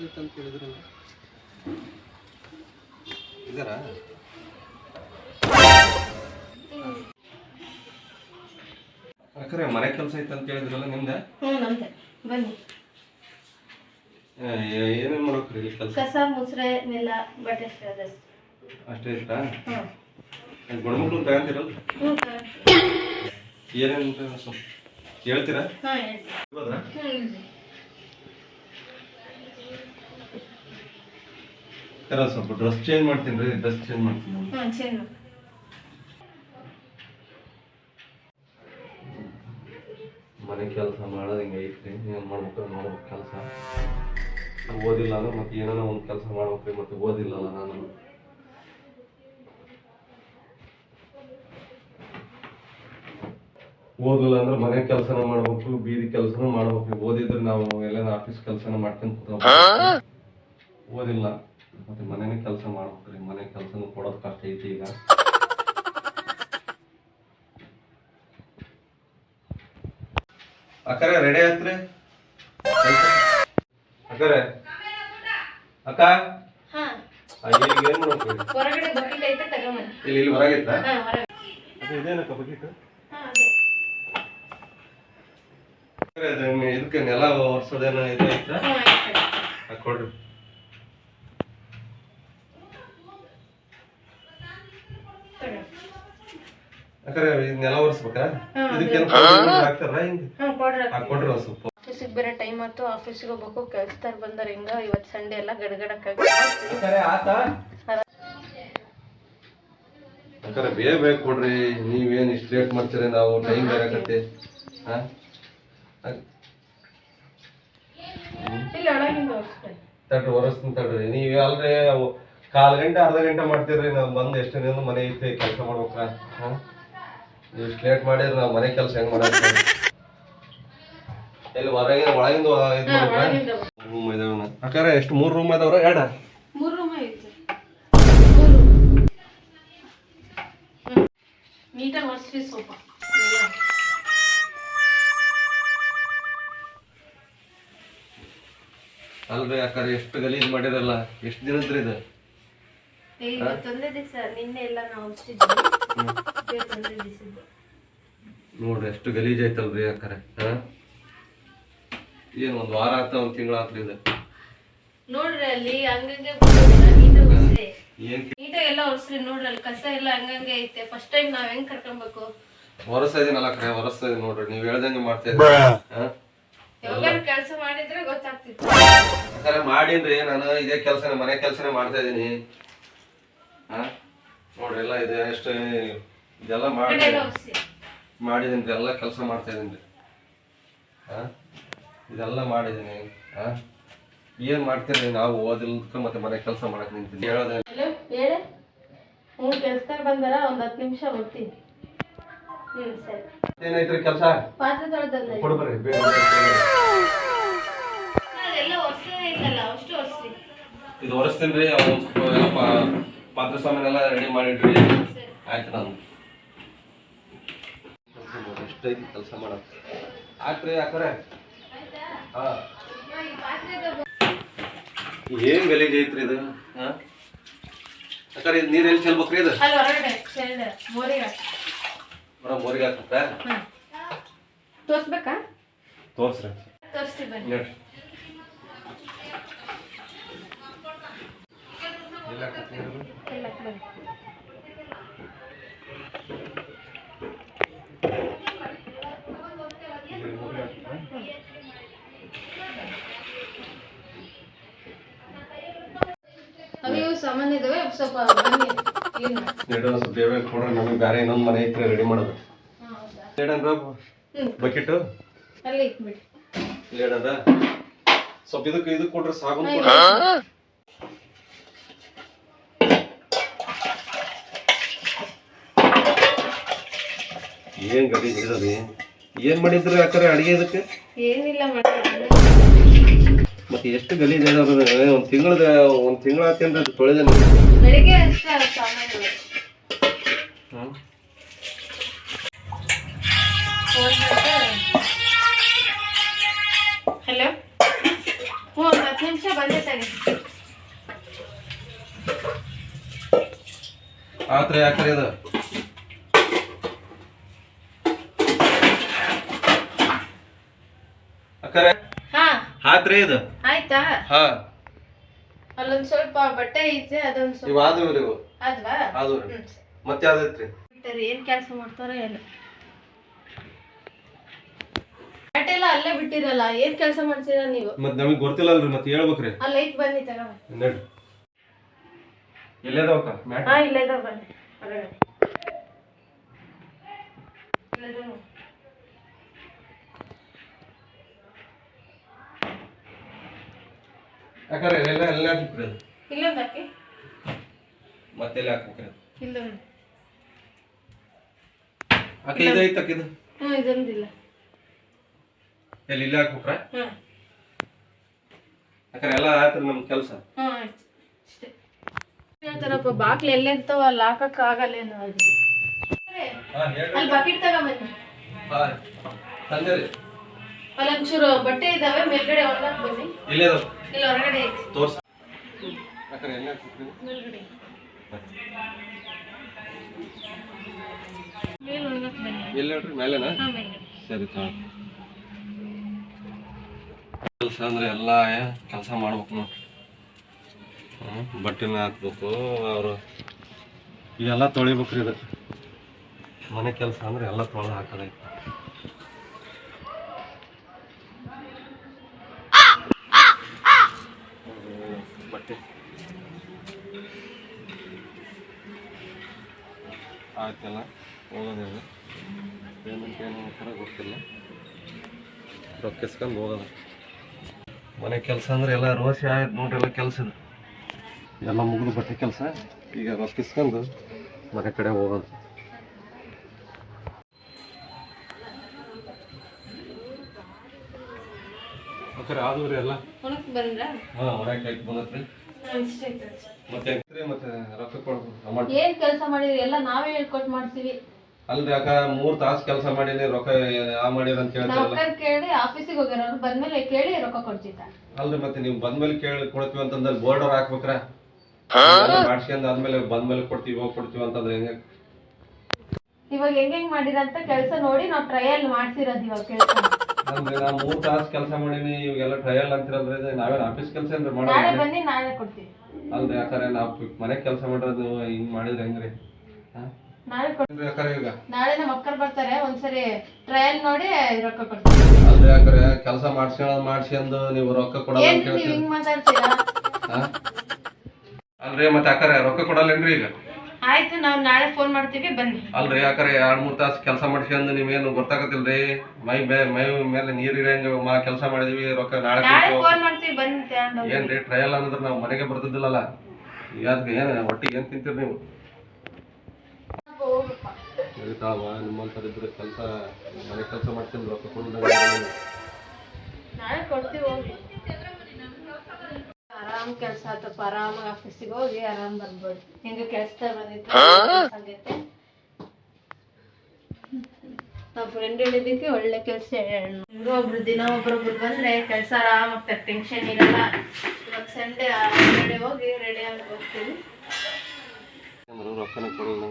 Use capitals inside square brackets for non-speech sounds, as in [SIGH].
ಇತ್ತು ಅಂತ ಹೇಳಿದ್ರು ಇದರ? ಅಕ್ಕರೆ ಮನೆ ಕೆಲಸ ಐತೆ ಅಂತ ಹೇಳಿದ್ರಲ್ಲ ನಿಮ್ದ? ಏನೇನ್ ನಮ್ದೆ. ಬನ್ನಿ. ಏನೇನು ಮಾಡ್ಬೇಕ್ರಿ ಇಲ್ಲಿ ಕೆಲಸ? ಕಸ ಮುಸ್ರೆ ನೆಲ ಬಟ್ಟೆ ಅಷ್ಟೇ ಅಷ್ಟೇ ಇತ್ತಾ? ಹ್ಞೂ. ತಗೊಂತೀರಲ್ಲ? ಹ್ಞೂ ಏನೇನು ಹೇಳ್ತೀರಾ? ಹಾಂ ಹೇಳ್ತೀನಿ ಸರ್ ಸ್ವಲ್ಪ ಡ್ರೆಸ್ ಚೇಂಜ್ ಮಾಡ್ತೀನಿ ರೀ ಡ್ರೆಸ್ ಚೇಂಜ್ ಮಾಡ್ತೀನಿ. ಮನೆ ಕೆಲಸ ಮಾಡೋದು ಹಿಂಗೆ ಐತ್ರಿ ಏನು ಮಾಡ್ಬೇಕು ನೋಡ್ಬೇಕು ಕೆಲಸ. ಓದಿಲ್ಲ ಅಂದ್ರೆ ಮತ್ತೆ ಏನಾರ ಒಂದು ಕೆಲಸ ಮಾಡ್ಬೇಕ್ರಿ ಮತ್ತೆ ಓದಿಲ್ಲಲ್ಲ ನಾನು. ಓದಿಲ್ಲ ಅಂದ್ರೆ ಮನೆ ಕೆಲಸನ ಮಾಡ್ಬೇಕು ಬೀದಿ ಕೆಲಸನ ಮಾಡ್ಬೇಕು ಓದಿದ್ರೆ ನಾವು ಎಲ್ಲ ಆಫೀಸ್ ಕೆಲಸನ ಮಾಡ್ಕೊಂತ ಕೂತ್ಕೊಬೇಕು. ಓದಿಲ್ಲ. ಮತ್ತೆ ಮನೇನೆ ಕೆಲಸ ಮಾಡ್ಬೇಕ್ರಿ ಮನೆ ಕೆಲಸನೂ ಕೊಡೋದ್ ಕಷ್ಟ ಐತಿ ಈಗ. ಅಕ್ಕರೆ ರೆಡಿ ಆಯ್ತ್ರಿ ಅಕ್ಕರೆ ಅಕ್ಕ? ಹಾಂ. ಅಯ್ಯ, ಈಗ ಏನ್ ಮಾಡ್ಬೇಕು ಹೊರಗಡೆ ಬಕೆಟ್ ಐತೆ ತಗೊಂಬನ್ನಿ. ಇಲ್ಲಿ ಇಲ್ಲಿ ಹೊರಗಿತ್ತ? ಹಾಂ ಹೊರಗೆ. ಇದೇನಕ್ಕ ಬಕೀಟ್? ಹಾಂ ಅದೇ. ಇದಕ್ಕೆ ನೆಲ ಒರ್ಸೋದೇನೋ ಇದು ಐತಾ? ಹ್ಞೂ ಆಯ್ತು ಅದ್ ಕೊಡ್ರಿ. ನೆಲ ಒರ್ಸ್ಬೇಕಾ? ಹಾ, ಇದಕ್ಕೇನು ಹಾಕ್ತಾರ ಹಿಂಗೆ? ಕೊಡ್ರಿ ಸ್ವಲ್ಪ. ಆಫೀಸಿಗೆ ಬೇರೆ ಟೈಮ್ ಆಯ್ತು ಆಫೀಸಿಗೆ ಹೋಗ್ಬೇಕು ಕೆಲ್ಸದಾರ ಬಂದಾರ ಹಿಂಗ ಇವತ್ತು ಸಂಡೆ ಎಲ್ಲ ಗಡಗಡಕ್ಕಾಗಿ ಬೇಗ ಬೇಗ ಕೊಡ್ರಿ ನೀವೇನ್ ಇಷ್ಟು ಲೇಟ್ ಮಾಡ್ತೀರಿ ನಾವು ಟೈಮ್ ಬೇರೆ ಹೋಗ್ತೇನೆ ತಡ್ರಿ ಒರೆಸ್ತೀನಿ ತಡ್ರಿ. ನೀವ್ ಅಲ್ರಿ ಅವು ಕಾಲ್ ಗಂಟೆ ಅರ್ಧ ಗಂಟೆ ಮಾಡ್ತೀರಿ ನಾವು ಬಂದ್ ಎಷ್ಟು ದಿನ ಮನೆ ಐತೆ ಕೆಲಸ ಮಾಡ್ಬೇಕಾ? ಹಾ? ನೀವು ಇಷ್ಟು ಲೇಟ್ ಮಾಡಿದ್ರೆ ನಾವು ಮನೆ ಕೆಲಸ ಹೆಂಗ್ ಮಾಡೋದು? [LAUGHS] ಎಲ್ಲಿ ಹೊರಗಿನ ಒಳಗಿಂದ ಇದು ಮಾಡ್ಬೇಕಾ ರೂಮ್ ಇದಾವನ ಅಕ್ಕಾರ ಎಷ್ಟು ಮೂರು ರೂಮ್ ಅದಾವ್ರ ಎರಡ? ಮೂರು ರೂಮ್ ಐತೆ. ಮೂರು ನೀಟಾಗಿ ಒರೆಸ್ರಿ ಸ್ವಲ್ಪ. ಅಲ್ರಿ ಅಕ್ಕಾರ ಎಷ್ಟು ಗಲೀಜ್ ಮಾಡಿರಲ್ಲ ಎಷ್ಟು ದಿನದ್ರಿ ಇದು? ಇವತ್ತೊಂದೇ ದಿವಸ ನಿನ್ನೆ ಎಲ್ಲ ನಾವು ನೋಡ್ರಿ ಎಷ್ಟು ಗಲೀಜ್ ಐತಲ್ರಿ ಯಾಕರೆ ಹಾ? ಏನ್ ಒಂದ್ ವಾರ ಆತ ಒಂದ್ ತಿಂಗಳ ಆತ್ರಿ ಇದು? ನೋಡ್ರಿ ಅಲ್ಲಿ ಹಂಗಂಗೆ ಏನ್ ನೀಟಾಗಿ ಎಲ್ಲ ಒರೆಸ್ರಿ ನೋಡ್ರಿ ಅಲ್ಲಿ ಕಸ ಎಲ್ಲ ಹಂಗಂಗೆ ಐತೆ. ಫಸ್ಟ್ ಟೈಮ್ ನಾವ್ ಹೆಂಗ್ ಕರ್ಕೊಬೇಕು? ಹೊರಸ್ತಾ ಇದೀನಲ್ಲ ಕರೆ ಇದೀನಿ ನೋಡ್ರಿ ನೀವ್ ಹೇಳ್ದಂಗೆ ಮಾಡ್ತಾ ಇದ್ದೀರಿ ಹಾ? ಯಾವಾಗ ಕೆಲಸ ಮಾಡಿದ್ರೆ ಗೊತ್ತಾಗ್ತಿತ್ತು. ಕರೆ ಮಾಡಿನ್ರಿ ನಾನು ಇದೇ ಕೆಲಸನೇ ಮನೆ ಕೆಲಸನೇ ಮಾಡ್ತಾ ಇದೀನಿ ಹಾ? ನೋಡ್ರಿ ಎಲ್ಲ ಇದೆ ಎಷ್ಟು ಇದೆಲ್ಲ ಮಾಡಿ ಎಲ್ಲ ಕೆಲಸ ಮಾಡ್ತಾ ರೀ. ಹಾ? ಇದೆಲ್ಲ ಮಾಡಿದ್ದೀನಿ ಹಾ? ಏನ್ ಮಾಡ್ತೀರಿ ನಾವು ಓದಿಲ್ದಕ್ಕೆ ಮತ್ತೆ ಮನೆ ಕೆಲಸ ಮಾಡಕ್ಕೆ ನಿಂತೀನಿ ಹೇಳೋದೇ ಹೇಳಿ. ಹ್ಞೂ ಕೆಲ್ಸದಾಗ ಬಂದಾರ ಒಂದು ಹತ್ತು ನಿಮಿಷ ಬರ್ತೀನಿ ಹ್ಮ್ ಸರಿ. ಏನೈತ್ರಿ ಕೆಲಸ? ಪಾತ್ರೆ ತೊಳೆದಲ್ಲ ಕೊಡ್ಬರ್ರಿ. ಅದೆಲ್ಲ ಒರ್ಸೇ ಅಷ್ಟು ಇದು ಹೊರಸ್ತೀನಿ ಅವು ಎಲ್ಲ ಪಾ- ಪಾತ್ರೆ ಸಾಮಾನೆಲ್ಲ ರೆಡಿ ಮಾಡಿಡ್ರಿ ಆಯ್ತು ನಾನು. ಎಷ್ಟೈತಿ ಕೆಲಸ ಮಾಡೋದು ಆಕ್ರಿ ಯಾಕರೆ ಹಾ. ಏನು ಗಲೀಜ್ ಐತ್ರಿ ಇದು? ಹಾ? ಯಾಕಂದ್ರೆ ಇದು ನೀರ್ ಎಲ್ಲಿ ಚೆಲ್ಬೇಕ್ರಿ ಇದು? ಮೋರಿಗೆ ಬರೋ ಮೋರಿಗೆ ಹಾಕತ್ತ ಹಾಂ. ತೋರ್ಸ್ಬೇಕಾ? ತೋರ್ಸ್ರಿ. ತೋರಿಸ್ತಿ ಬನ್ನಿ? ಎಲ್ಲ ಬನ್ನಿ ಇದಾವೆ ಸ್ವಲ್ಪ ಬನ್ನಿ. ಕ್ಲೀನ್ ಮಾಡಿ ಕೊಡ್ರಿ ನಮಗೆ ಬೇರೆ ಇನ್ನೊಂದು ಮನೆ ಐತ್ರಿ ರೆಡಿ ಮಾಡೋದು. ಬಕೆಟು ಅಲ್ಲಿ ಇಟ್ಬಿಡಿ. ಲೇಡಂದ್ರ ಸ್ವಲ್ಪ ಇದಕ್ಕೆ ಇದಕ್ಕೆ ಕೊಡ್ರಿ ಸಾಬೂನ್ ಹಾಂ, ಕೊಡ್ರಿ ಏನ್ ಇರೋದು? ಏನ್ ಮಾಡಿದ್ರಿ ಯಾಕಂದ್ರೆ ಅಡಿಗೆ ಇದಕ್ಕೆ? ಏನಿಲ್ಲ ಮಾಡ್ತೀನಿ ಮತ್ತೆ ಎಷ್ಟು ಗಲೀಜ್ ಇದಾವ್ರಿ ಒಂದ್ ತಿಂಗಳದ ಒಂದ್ ತಿಂಗಳ ಅದು ತೊಳೆದ ಬೆಳಿಗ್ಗೆ ಅಷ್ಟೇ ಆ ಸಾಮಾನು ಹಲೋ? ಹ್ಞೂ ಒಂದು ಹತ್ತು ಹತ್ತು ನಿಮಿಷ ಬಂದೆ ಆತ್ರಿ ಯಾಕ್ರಿ ಅದು ಅಕ್ಕರೆ? ಆತ್ರಿ ಇದು? ಆಯ್ತಾ? ಹಾ. ಅಲ್ಲೊಂದ್ ಸ್ವಲ್ಪ ಬಟ್ಟೆ ಐತೆ ಅದೊಂದ್ ಸ್ವಲ್ಪ ಇವು ಆದವು ಇವು ಅದ್ವಾ ಆದವು ಹ್ಮ್ ಮತ್ತೆ ಯಾವ್ದೈತ್ರಿ? ಬಿಟ್ಟರಿ ಏನ್ ಕೆಲಸ ಮಾಡ್ತಾರೋ ಏನು. ಬಟ್ಟೆ ಎಲ್ಲ ಅಲ್ಲೇ ಬಿಟ್ಟಿರಲ್ಲ ಏನ್ ಕೆಲಸ ಮಾಡ್ತೀರಾ ನೀವು? ಮತ್ತೆ ನಮಗೆ ಗೊತ್ತಿಲ್ಲಲ್ರಿ ಮತ್ತೆ ಹೇಳ್ಬೇಕ್ರಿ. ಅಲ್ಲ ಐತ್ ಬನ್ನಿ ತಗೋ. ಎಲ್ಲೇದವಕ್ಕ ಮ್ಯಾಟ್? ಹಾ ಇಲ್ಲೇ ಇದಾವ್ ಬನ್ನಿ. ಹೊರಗಡೆ ಇಲ್ಲೇ ಇದಾವ್. ಯಾಕಂದ್ರೆ ಎಲ್ಲ ಎಲ್ಲ ಹಾಕ್ಬಿಟ್ರಿ. ಅದು ಇಲ್ಲೊಂದ್ ಹಾಕಿ ಮತ್ತೆ ಎಲ್ಲಿ ಹಾಕ್ಬೇಕ್ರಿ ಅದು ಇಲ್ಲೊಂದು. ಅಕ್ಕ ಇದೈತೆ ಅಕ್ಕ ಇದು ಹ್ಮ್ ಇದೊಂದಿಲ್ಲ. ಎಲ್ಲಿ ಇಲ್ಲೇ ಹಾಕ್ಬೇಕ್ರ ಯಾಕಂದ್ರೆ ಎಲ್ಲ ಆಯ್ತು ನಮ್ ಕೆಲಸ. ಆಯ್ತು. ಅಷ್ಟೇ. ಹೇಳ್ತಾರಪ್ಪ ಬಾಕ್ಲು ಎಲ್ಲೆಂತವ ಅಲ್ಲಿ ಹಾಕಕ್ ಆಗಲ್ಲೇನೋ ಅದು ಅಲ್ಲಿ ಬಕೆಟ್ ತಗೊಂಬನ್ನಿ. ಹಾ ತಂದೆ ಅಲ್ಲೊಂಚೂರು ಬಟ್ಟೆ ಇದಾವೆ ಮೇಲ್ಗಡೆ ಬನ್ನಿ. ಇಲ್ಲೇ ಇಲ್ಲ ಹೊರಗಡೆ ತೋರ್ಸ. ಯಾಕಂದ್ರೆ ಎಲ್ಲ ಹಾಕ್ಬೇಕ್ರಿ ಮೇಲ್ಗಡೆ. ಮೇಲ್ ಒಣಗಾಕ್ ಬನ್ನಿ ಎಲ್ಲಿ ಹೇಳ್ರಿ ಮೇಲೆನಾ? ಹಾ ಮೇಲ್ಗಡೆ. ಸರಿ ಕೆಲಸ ಅಂದ್ರೆ ಎಲ್ಲ ಕೆಲಸ ಮಾಡ್ಬೇಕು ನೋಡ್ರಿ. ಬಟ್ಟೆನ ಹಾಕ್ಬೇಕು ಅವರು. ಇವೆಲ್ಲ ತೊಳಿಬೇಕ್ರಿ ಇದು ಮನೆ ಕೆಲಸ ಅಂದ್ರೆ ಎಲ್ಲ ತೊಳೆದು ಹಾಕೋದೈತಿ. ಆಯ್ತಲ್ಲ ಹೋಗೋದಿಲ್ಲ ಪೇಮೆಂಟ್ ಏನು ಮಾಡ್ತಾರೋ ಗೊತ್ತಿಲ್ಲ. ರೊಕ್ಕ ಇಸ್ಕೊಂಡು ಹೋಗೋದು. ಮನೆ ಕೆಲಸ ಅಂದ್ರೆ ಎಲ್ಲ ರೋಸಿ ಆಯ್ತು ನೋಡ್ರಿ, ಎಲ್ಲ ಕೆಲಸ ಎಲ್ಲ ಮುಗಿದು ಬಟ್ಟೆ ಕೆಲಸ. ಈಗ ರೊಕ್ಕ ಇಸ್ಕೊಂಡು ಮನೆ ಕಡೆ ಹೋಗೋದು. ಓಕೆ ಆದ್ವು ರೀ ಎಲ್ಲ. ಹಾಂ ಹೊರಗೆ ಆಯ್ತು ಬಂದತ್ರಿ. ಮತ್ತೆ ಹೆಂಗ್ರಿ ಮತ್ತೆ ರೊಕ್ಕ ಕೊಡ್ಬೇಕು ಅಮೌಂಟ್ ಏನ್ ಕೆಲಸ ಮಾಡಿದ್ರಿ? ಎಲ್ಲ ನಾವೇ ಹೇಳ್ಕೊಟ್ ಮಾಡ್ತೀವಿ ಅಲ್ರಿ ಅಕ್ಕ ಮೂರ್ ತಾಸು ಕೆಲಸ ಮಾಡಿನಿ ರೊಕ್ಕ ಆ ಮಾಡಿರ ಅಂತ ನಾವ್ ಹೇಳ್ತಾರಲ್ಲ ಅಕ್ಕರ್ ಕೇಳಿ ಆಫೀಸಿಗೆ ಹೋಗ್ಯಾರ ಅವ್ರು ಬಂದ್ಮೇಲೆ ಕೇಳಿ ರೊಕ್ಕ ಕೊಡ್ತಿದ್ದ. ಅಲ್ರಿ ಮತ್ತೆ ನೀವು ಬಂದ್ಮೇಲೆ ಕೇಳಿ ಕೊಡ್ತೀವಿ ಅಂತಂದ್ರೆ ಬೋರ್ಡ್ ಅವ್ರು ಹಾಕ್ಬೇಕ್ರ? ಮಾಡ್ಸ್ಕೊಂಡ್ ಆದ್ಮೇಲೆ ಬಂದ್ಮೇಲೆ ಕೊಡ್ತೀವಿ ಹೋಗಿ ಕೊಡ್ತೀವಿ ಅಂತಂದ್ರೆ ಹೆಂಗ? ಇವಾಗ ಹೆಂಗ್ ಹೆಂಗ್ ಮಾಡಿರಂತ ಕೆಲಸ ನೋಡಿ ನಾವು ಟ್ರಯಲ್ ಮಾಡ್ಸಿರೋದು ಇವಾಗ ಕೆಲಸ ಅಂದ್ರೆ ನಾನು ಮೂರ್ ತಾಸು ಕೆಲಸ ಮಾಡೀನಿ ಇವಾಗೆಲ್ಲ ಟ್ರಯಲ್ ಅಂತಿರಲ್ರಿ ಇದು ನಾವೇನ್ ಆಫೀಸ್ ಕೆಲಸ ಏನ್ರಿ ನಾಳೆ ಮಾಡೋದು ಬನ್ನಿ ನಾಳೆ ಕೊಡ್ತೀವಿ. ಅಲ್ರಿ ಯಾಕಂದ್ರೆ ನಾವು ಮನೆ ಕೆಲಸ ಮಾಡೋದು ಹಿಂಗ್ ಮಾಡಿದ್ರೆ ಹೆಂಗ್ರಿ? ಹಾ? ನಾಳೆ ಕೊಡ್ ಏನ್ರಿ ಯಾಕಂದ್ರೆ ಈಗ? ನಾಳೆ ನಮ್ಮ ಅಕ್ಕರ್ ಬರ್ತಾರೆ ಒಂದ್ಸರಿ ಟ್ರಯಲ್ ನೋಡಿ ರೊಕ್ಕ ಕೊಡ್ತೀವಿ. ಅಲ್ರಿ ಯಾಕಂದ್ರೆ ಕೆಲಸ ಮಾಡ್ಸ್ಕೊಳೋದ್ ಮಾಡ್ಸ್ಕೊಂಡು ನೀವು ರೊಕ್ಕ ಕೊಡಲ್ಲ ಏನ್ರಿ ಅಂತ ನೀವ್ ಹೇಳ್ತೀರಿ ಹಿಂಗ್ ಮಾತಾಡ್ತೀರಾ? ಹಾ? ಅಲ್ರಿ ಮತ್ತೆ ಯಾಕಂದ್ರೆ ರೊಕ್ಕ ಕೊಡಲ್ಲೇನ್ರಿ ಈಗ? ಆಯ್ತು ನಾವು ನಾಳೆ ಫೋನ್ ಮಾಡ್ತೀವಿ ಬನ್ನಿ. ಅಲ್ರಿ ಯಾಕಂದ್ರೆ ಎರಡ್ ಮೂರ್ ತಾಸು ಕೆಲಸ ಮಾಡ್ಸ್ಕೊಂಡು ನೀವೇನು ಗೊತ್ತಾಗತ್ತಿಲ್ರಿ? ಮೈ ಬೇ ಮೈ ಮೇಲೆ ನೀರ್ ಇರಂಗ ಮಾ ಕೆಲಸ ಮಾಡಿದೀವಿ ರೊಕ್ಕ ನಾಳೆ ನಾಳೆ ಕೊಡ್ತೀವಿ. ಫೋನ್ ಮಾಡ್ತೀವಿ ಬನ್ನಿ ತಗೊಂಡು ಏನ್ರಿ ಟ್ರಯಲ್ ಅಂದ್ರೆ ನಾವು ಮನೆಗೆ ಬರ್ತಿದ್ದಿಲ್ಲಲ್ಲ? ಯಾಕೆ ಏನ್ ಒಟ್ಟಿಗೆ ಏನ್ ತಿಂತೀರಿ ನೀವು? ಹೋಗಪ್ಪ ನಡೀತಾವ ನಿಮ್ಮಂಥದ್ದು ಇದ್ರೆ ಕೆಲಸ ಮನೆ ಕೆಲಸ ಮಾಡ್ಕೊಂಡು ರೊಕ್ಕ ಕೊಡೋದು ನಾಳೆ ಕೊಡ್ತೀವಿ ಹೋಗಿ. ಆರಾಮ್ ಕೆಲ್ಸ ಆತಪ್ಪ ಆರಾಮಾಗಿ ಆಫೀಸಿಗೆ ಹೋಗಿ ಆರಾಮ್ ಬರ್ಬೋದು ಹಿಂಗ ಕೆಲ್ಸ ಬಂದಿತ್ತು? ನಮ್ಮ ಫ್ರೆಂಡ್ ಹೇಳಿದ್ದಕ್ಕೆ ಒಳ್ಳೆ ಕೆಲಸ ಹೆಂಗೋ ಒಬ್ರು ದಿನ ಒಬ್ರೊಬ್ರು ಬಂದ್ರೆ ಕೆಲ್ಸ ಆರಾಮ್ ಆಗ್ತದೆ ಟೆನ್ಷನ್ ಇರಲ್ಲ. ಇವಾಗ ಸಂಡೇ ಹೊರಗಡೆ ಹೋಗಿ ರೆಡಿ ಆಗಿ ಹೋಗ್ತೀವಿ ರೊಕ್ಕನ ಕೊಡೋದು